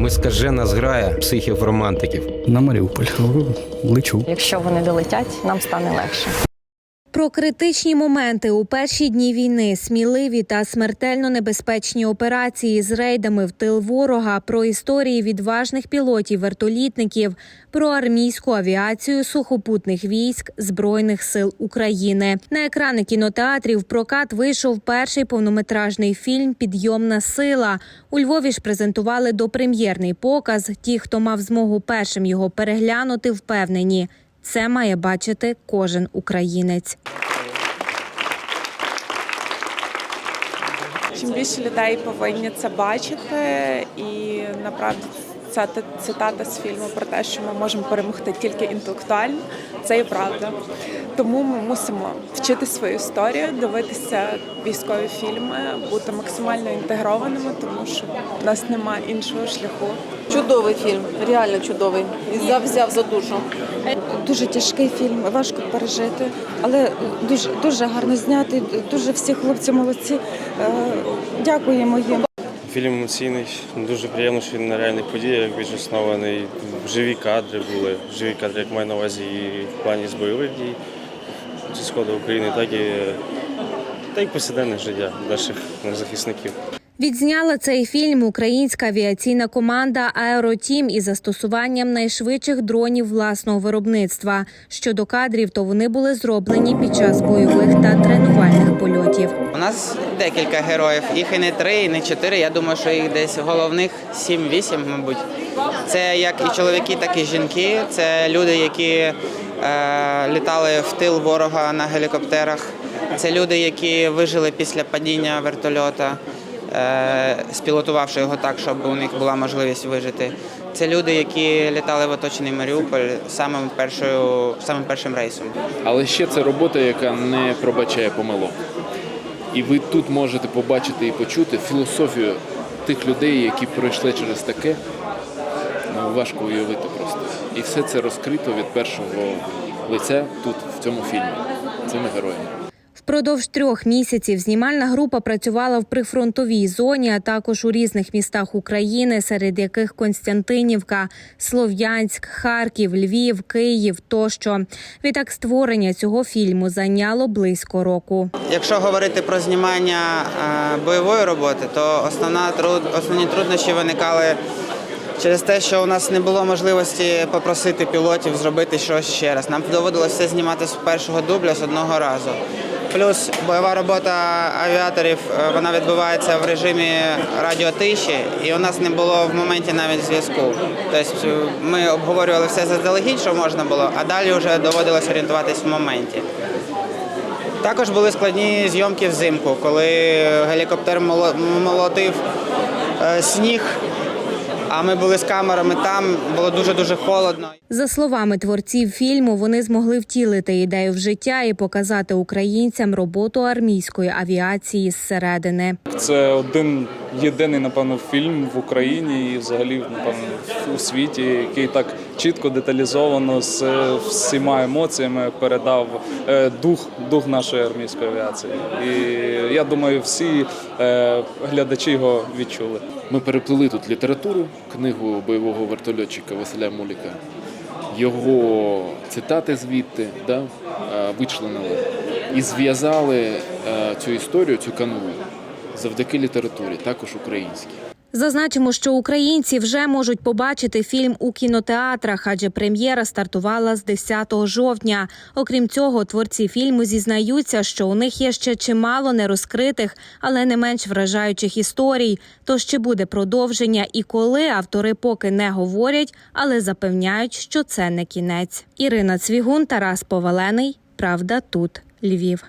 Ми скажена зграя психів-романтиків. На Маріуполь лечу. Якщо вони долетять, нам стане легше. Про критичні моменти у перші дні війни, сміливі та смертельно небезпечні операції з рейдами в тил ворога, про історії відважних пілотів-вертолітників, про армійську авіацію сухопутних військ Збройних сил України. На екрани кінотеатрів прокат вийшов перший повнометражний фільм Підйомна сила. У Львові ж презентували допрем'єрний показ. Ті, хто мав змогу першим його переглянути, впевнені. Це має бачити кожен українець. Чим більше людей повинні це бачити, і направді ця цитата з фільму про те, що ми можемо перемогти тільки інтелектуально, це і правда. Тому ми мусимо вчити свою історію, дивитися військові фільми, бути максимально інтегрованими, тому що в нас немає іншого шляху. Чудовий фільм, реально чудовий. І взяв, взяв за душу. Дуже тяжкий фільм, важко пережити, але дуже дуже гарно знятий. Дуже всі хлопці молодці. Е, Дякуємо їм. Фільм емоційний, дуже приємно, що він на реальних подіях більш оснований. Живі кадри були, живі кадри, як маю на увазі, і в плані з бойових дій зі сходу України, так і, так і повсякденне життя наших захисників. Відзняла цей фільм українська авіаційна команда Аеротім із застосуванням найшвидших дронів власного виробництва. Щодо кадрів, то вони були зроблені під час бойових та тренувальних польотів. У нас декілька героїв. Їх і не три, і не чотири. Я думаю, що їх десь головних сім-вісім, мабуть. Це як і чоловіки, так і жінки. Це люди, які е, літали в тил ворога на гелікоптерах. Це люди, які вижили після падіння вертольота, спілотувавши його так, щоб у них була можливість вижити. Це люди, які літали в оточений Маріуполь самим першою, самим першим рейсом. Але ще це робота, яка не пробачає помилок. І ви тут можете побачити і почути філософію тих людей, які пройшли через таке. Ну, важко уявити просто. І все це розкрито від першого лиця тут, в цьому фільмі, цими героями. Впродовж трьох місяців знімальна група працювала в прифронтовій зоні, а також у різних містах України, серед яких Константинівка, Слов'янськ, Харків, Львів, Київ тощо. Відтак створення цього фільму зайняло близько року. Якщо говорити про знімання е, бойової роботи, то основна основні труднощі виникали через те, що у нас не було можливості попросити пілотів зробити щось ще раз. Нам доводилося знімати з першого дубля з одного разу. Плюс бойова робота авіаторів е, вона відбувається в режимі радіотиші, і у нас не було в моменті навіть зв'язку. Тобто е, ми обговорювали все заздалегідь, що можна було, а далі вже доводилось орієнтуватись в моменті. Також були складні зйомки взимку, коли гелікоптер молотив е, сніг, а ми були з камерами там, було дуже-дуже холодно. За словами творців фільму, вони змогли втілити ідею в життя і показати українцям роботу армійської авіації зсередини. Це один єдиний, напевно, фільм в Україні і взагалі, напевно, у світі, який так чітко деталізовано з всіма емоціями передав е, дух, дух нашої армійської авіації. І я думаю, всі е, глядачі його відчули. Ми переплели тут літературу, книгу бойового вертольотчика Василя Муліка, його цитати звідти да, е, вичленили і зв'язали е, цю історію, цю канву завдяки літературі, також українській. Зазначимо, що українці вже можуть побачити фільм у кінотеатрах, адже прем'єра стартувала з 10 жовтня. Окрім цього, творці фільму зізнаються, що у них є ще чимало нерозкритих, але не менш вражаючих історій. Тож чи буде продовження і коли автори поки не говорять, але запевняють, що це не кінець. Ірина Цвігун, Тарас Повалений. Правда, тут Львів.